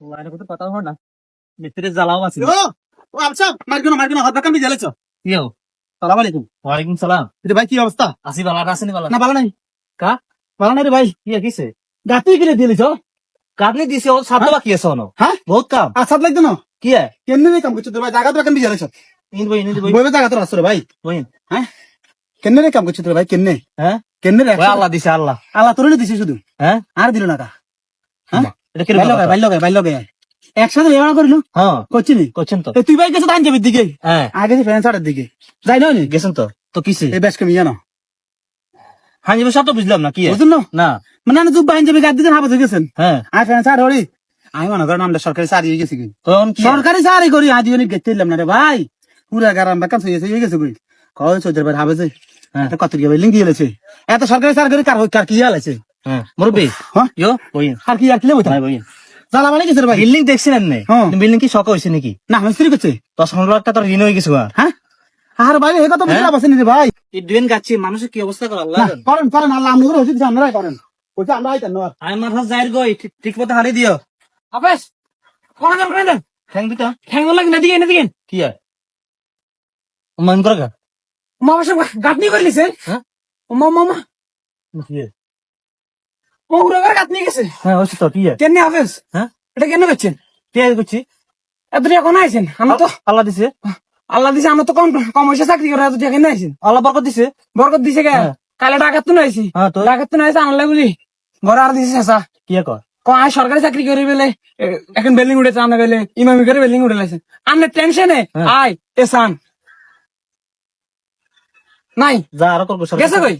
লাইনে কত কথা হয় না। মিস্ত্রি জ্বালাও আছে। ও ও মার্গিনো মার্গিনো হাত বাকান বিজে লেছো কি সালাম আলাইকুম। ওয়ালাইকুম সালাম। রে ভাই কি অবস্থা? আসি বালা আসেনি বালা না ভালো নাই। কা? নাই রে ভাই। গাতি কিনে দিছে ও সাত বাকি আছে ono হ্যাঁ? বহুত কাম। আসাদ লাগতো না? কি কেমনে কাম করছ ভাই জায়গা তো ইন বই ইন বই। বইবে জায়গা তো আসছো রে ভাই। বই হ্যাঁ? কেমনে রে কাম করছ তোর ভাই? কেমনে? হ্যাঁ? কেমনে রে আল্লাহ দিছে আল্লাহ। আল্লাহ তোর দিছে শুধু। হ্যাঁ? আর দিল না কা। হ্যাঁ? একসাথে করিল? হ্যাঁ। করছি নি করছেন তো তুই ভাই গেছো ধান যাবির দিকে হ্যাঁ। আগে ফ্যান ছাড়ের দিকে। যাই না? গেছেন তো। তো কিছে এই বেশ কমি জানো। হাঁজি বসা তো বুঝলাম না কি है? না? না। মানে আমি জুব বাহিনী গাদ দিকে হাবত গেছেন। হ্যাঁ। আর ফ্যান ছাড় হরি। আমি মনে করেন আমরা সরকারি চাকরি হয়ে গেছি কি? সরকারি চাকরি করি গেতে দিলাম না রে ভাই। পুরা গারাম হয়ে হয়ে গেছে কই? কয় হ্যাঁ। কত গিয়ে লিঙ্ক গিয়েছে এত সরকারি চাকরি কার কার কি হ্যাঁ মুরব্বি হ্যাঁ? ইয়ো আর কি আর কি মানে ভাই বিল্ডিং হ্যাঁ। বিল্ডিং কি শখ হইছে নাকি? না মিস্ত্রি করছে। দশ পনেরো লাখ টাকা ঋণ হয়ে গেছে আর। হ্যাঁ? আর ভাই কথা হ্যাঁ? এই গাচ্ছি মানুষের কি অবস্থা করে আল্লাহ না, করেন করেন আল্লাহ আমরা ওষুধ আপনারাই করেন। বলছে আমরা আইতেন না আমি মাথা যাইর গই ঠিক- ঠিক মতো হারি দিও। আবেশ কোন দেন কোন দেন। ঠ্যাং দিতা ঠ্যাং লাগে না দিকে না দিকে। কি হয়? মান করে গা। মা বাসা গাঁথনি করে হ্যাঁ? মা মামা কি হয়? গেছে। হ্যাঁ তো কি কেন হ্যাঁ? এটা কেন করছেন? কি করছি এত এখন আইছেন? আমরা তো আল্লাহ দিছে। আল্লাহ দিছে আমরা তো কম কম পয়সা চাকরি করে এত কেন আইছেন? আল্লাহ বরকত দিছে। বরকত দিছে কে? হ্যাঁ। কালে ডাকাত তো নাইছি। হ্যাঁ তো। ডাকাত তো নাইছে আনলে বলি। ঘরে আর দিছে শেষা কি কর? ক আয় সরকারি চাকরি করে বেলে এখন বিল্ডিং উঠেছে আনে বেলে। ইমামি করে বিল্ডিং উঠে লাইছে আনলে টেনশনে। আয় এসান নাই। যা আর করব গেছে কই?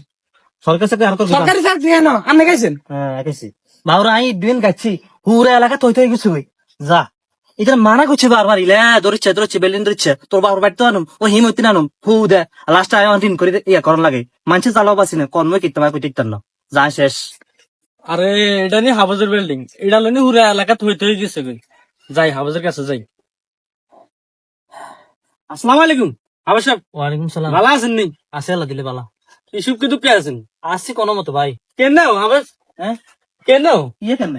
সরকার চাকরি আর সরকারি চাকরি কেন? আনে গেছেন হ্যাঁ একেছি বাবুরা আমি ড্রেন গাচ্ছি পুরা এলাকা তৈ তৈ গেছে যা। এটা মানা করছে বারবার ইলে ধরছে ধরছে বেলিন ধরছে তোর বাবার বাড়িতে আনুম ও হিমতি নানুম। হু দে লাস্ট আয় ঋণ করে ইয়া করন লাগে। মানুষের চালাও পাচ্ছি না কর্ম কিনতে পারে কই না। যা শেষ। আরে এটা নিয়ে হাফাজের বিল্ডিং এটা লনি হুরা এলাকা থই থই গেছে কই। যাই হাফাজের কাছে যাই। আসসালামু আলাইকুম। হাফাজ সাহেব। ওয়ালাইকুম সালাম। ভালো আছেন নি? আছে আল্লাহ দিলে বালা ইসুব কি দুঃখে আছেন? আসছি কোনো মতো ভাই। কেন হাফাজ হ্যাঁ? কেন ইয়ে কেন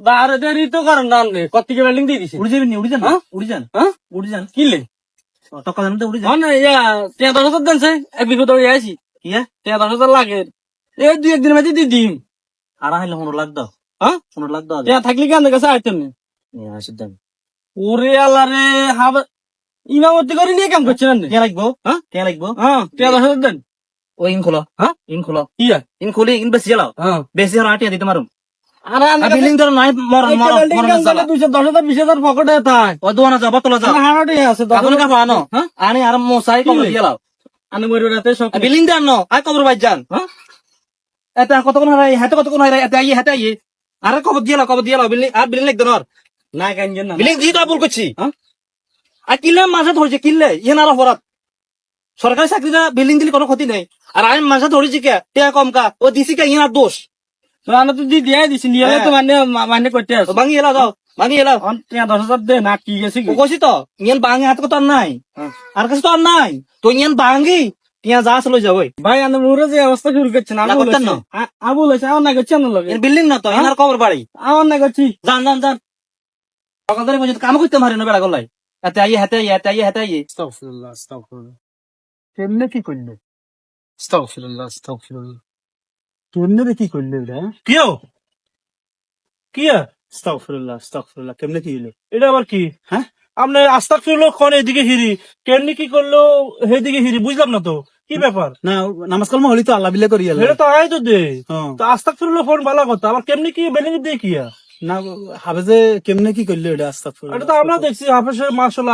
বারে দেরি তো কারণ না আনলে কত্তিকে বিল্ডিং দিয়ে দিছে। উড়ি যাবি নি উড়ি যান হ্যাঁ? উড়ি যান হ্যাঁ? উড়ি যান কিলে টকা জানতে উড়ি যান মানে ইয়া টিয়া দশ হাজার দেনছে এক বিঘত হয়ে আছি কি হ্যাঁ? দশ হাজার লাগে। এই দুই একদিন মাঝে দিয়ে দিম। আর আইলে পনেরো লাখ দাও। হ্যাঁ? পনেরো লাখ দাও টিয়া থাকলে কি আমাদের কাছে আইতেন না? আসি ওরে আল্লাহ রে হাফাজ ইমামতি করে নিয়ে কাম করছেন না কে লাগবো? হ্যাঁ? কে লাগবো? হ্যাঁ টিয়া হাজার দেন। ও ইন খোলো। হ্যাঁ? ইন খোলো। কি ইন খুলি ইন বেশি জ্বালাও। হ্যাঁ। বেশি হলো আটিয়া দিতে মারুম। আর হ্যাঁ? আর কবর দিয়ে কবর হ্যাঁ? আর আর দিয়ে বিল্ডিং আর বিল্ডিং লিখ দেন না না। বিল্ডিং দিয়ে তো ভুল করছি। হ্যাঁ? আর কিনলে মাঝে ধরছে কিনলে ইয়ে না অপরাধ সরকারি চাকরিটা বিল্ডিং দিলে কোনো ক্ষতি নেই। আর আমি মাঝে ধরেছি কে টিয়া কম কা ও দিছি কে ইয়ে দোষ। রানা তো দিয়ে দিয়ে দিছি নিয়ে তো মানে মানে করতে তো ভাঙি এলাও দাও ভাঙি এলাও। দশ হাজার দে না কি গেছে কইছি তো ইয়ান হাতে তো আর নাই। আর কাছে তো আর নাই। তো ইয়ান বাঙি টিয়া যা যাবই। ভাই আমি মোরে যে অবস্থা শুরু করছেন না আমি করতেন বলেছি না। আমি বলেছি আমার না করছি আমার লগে বিল্ডিং না তো কবর বাড়ি আমার না করছি যান যান যান। সকাল ধরে পর্যন্ত কাম করতে পারি না বেড়া গলাই। হাতে আইয়ে হাতে আইয়ে হাতে আইয়ে হাতে আইয়ে আস্তাগফিরুল্লাহ আস্তাগফিরুল্লাহ কেমনে কি করলে আস্তাগফিরুল্লাহ আস্তাগফিরুল্লাহ কেমনে রে কি করলে এটা কিও কি আস্তাগফিরুল্লাহ আস্তাগফিরুল্লাহ কেমনে কি হলো এটা আবার কি হ্যাঁ? আপনি আস্তা ফিরলো কোন এদিকে হিরি কেমনি কি করল সেদিকে হিরি বুঝলাম না তো কি ব্যাপার না নামাজ কালমা হলি তো আল্লাহ বিল্লাহ করি এটা তো আয় তো দে তো আস্তা ফিরলো ফোন ভালো কথা আবার কেমনি কি বেলিং দিয়ে কি না হাফেজে কেমনে কি করলে এটা আস্তাগফিরুল্লাহ? এটা তো আমরা দেখছি হাফেজে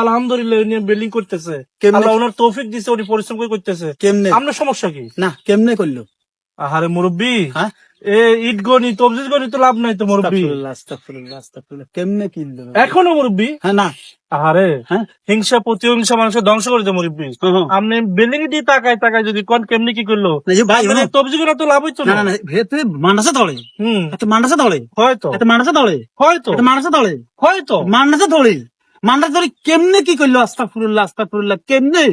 আলহামদুলিল্লাহ উনি বিল্ডিং করতেছে। আল্লাহ ওনার তৌফিক দিছে উনি পরিশ্রম করে করতেছে। কেমনে? আপনার সমস্যা কি? না কেমনে করল? আহারে মুরব্বী। হ্যাঁ? এ ইট গণি তবজিজ গণি তো লাভ নাই তো মুরব্বী। কেমনে কি এখনও মুরব্বী? হ্যাঁ না। আহারে হ্যাঁ। হিংসা প্রতিহিংসা মানুষের ধ্বংস করে দেয় মুরব্বী। হ্যাঁ, হ্যাঁ। আপনি বিল্ডিং দিয়ে তাকায় তাকায় যদি কোন কেমনি কি করল? মানে তবজি করে তো লাভ হইতো না। না না না ভেতে মানসে তলে হুম। মানসে হয়তো। মানসে তলে হয়তো। মানসে তলে হয়তো। মানসে তলে মানসে তলে কেমনে কি করল? আস্তাগফিরুল্লাহ আস্তাগফিরুল্লাহ কেমনে?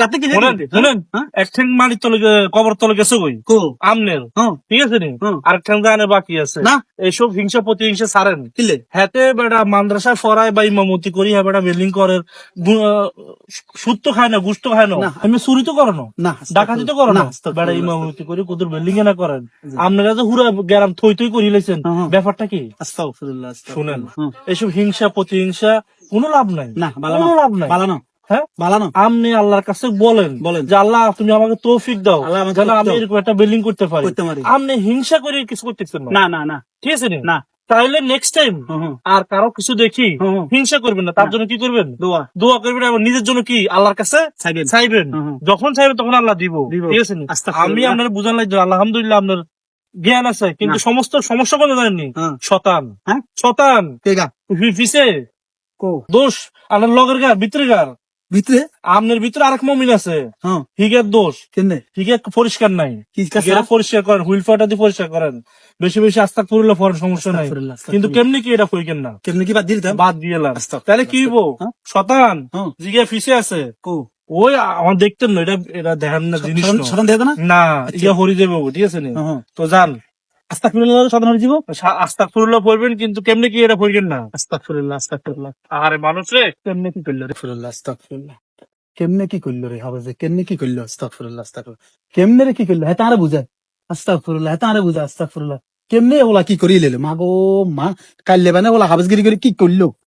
গাতে কি শুনেন শুনেন হ্যাঁ? এক ঠ্যাং মাটির তলে কবর তলে গেছে কই? আমনের। হ্যাঁ। ঠিক আছে নি? আর ঠ্যাং গানে বাকি আছে। না। এইসব হিংসা প্রতিহিংসা ছাড়েন। কিলে হাতে বেটা মাদ্রাসায় ফরায় বা ইমামতি করি হ্যাঁ বেটা বিল্ডিং করে সুদ তো খায় না গুস্ত খায় না। না। আমি চুরি তো করো না। না ডাকাতি তো করো। না। বেটা ইমামতি করি কুদুর বিল্ডিং এ না করেন। আপনারা যে হুরা গ্যারাম থই থই করি হুম। ব্যাপারটা কি? আস্তাগফিরুল্লাহ শুনেন। এইসব হিংসা প্রতিহিংসা কোনো লাভ নাই। না কোনো লাভ নাই। বালানো হ্যাঁ? বালানো। আপনি আল্লাহর কাছে বলেন বলেন। যে আল্লাহ তুমি আমাকে তৌফিক দাও আল্লাহ যেন আমি এরকম একটা বিল্ডিং করতে পারি। আপনি হিংসা করে কিছু করতেছেন না। না না ঠিক আছে নি? তাহলে নেক্সট টাইম। আর কারও কিছু দেখি। হিংসা করবেন না। তার জন্য কি করবেন? দোয়া। দোয়া করবেন এবং নিজের জন্য কি? আল্লাহর কাছে চাইবেন। যখন চাইবেন তখন আল্লাহ দিব। ঠিক আছে আমি আপনার বুঝান লাগছে আলহামদুলিল্লাহ আপনার জ্ঞান আছে কিন্তু সমস্ত সমস্যা কোনো জানেননি হ্যাঁ। শতান। হ্যাঁ? শতান। কো দোষ। আপনার লগের গার ভিতরে গার ভিতরে? আপনার ভিতরে আরেক মমিন আছে। হ্যাঁ। হিগের দোষ। কেনে হিগে পরিষ্কার নাই। পরিষ্কার করেন হুইল ফাটা দিয়ে পরিষ্কার করেন। বেশি বেশি আস্তাক করলে পরেন সমস্যা নাই। কিন্তু কেমনি কি এটা কইকেন না? কেমনে কি বাদ দিয়ে দিতাম? বাদ দিয়ে এলাম। তাহলে কি হইব? হ্যাঁ? শতান হ্যাঁ। জিগে ফিসে আছে। ওই আমার দেখতেন না এটা এটা দেখেন না জিনিস না। না ইয়া হরি যাবে ঠিক আছে। তো যান। কিন্তু কেমনি কি এটা পড়বেন না? আস্তাগফিরুল্লাহ আস্তাগফিরুল্লাহ। আরে মানুষ রে! কেমনে কি করল রে? ফিরুল্লাহ আস্তাগফিরুল্লাহ। কেমনে কি করল রে হবে যে কেমনে কি করল? আস্তাগফিরুল্লাহ আস্তাগফিরুল্লাহ। কেমনে রে কি করল? হ্যাঁ তারা বুঝায় আস্তাগফিরুল্লাহ হ্যাঁ তারে বুঝায় আস্তাগফিরুল্লাহ। কেমনে ওলা কি করি লেলো মা গো মা। কাইলে বানে ওলা হাবজগিরি করে কি করল?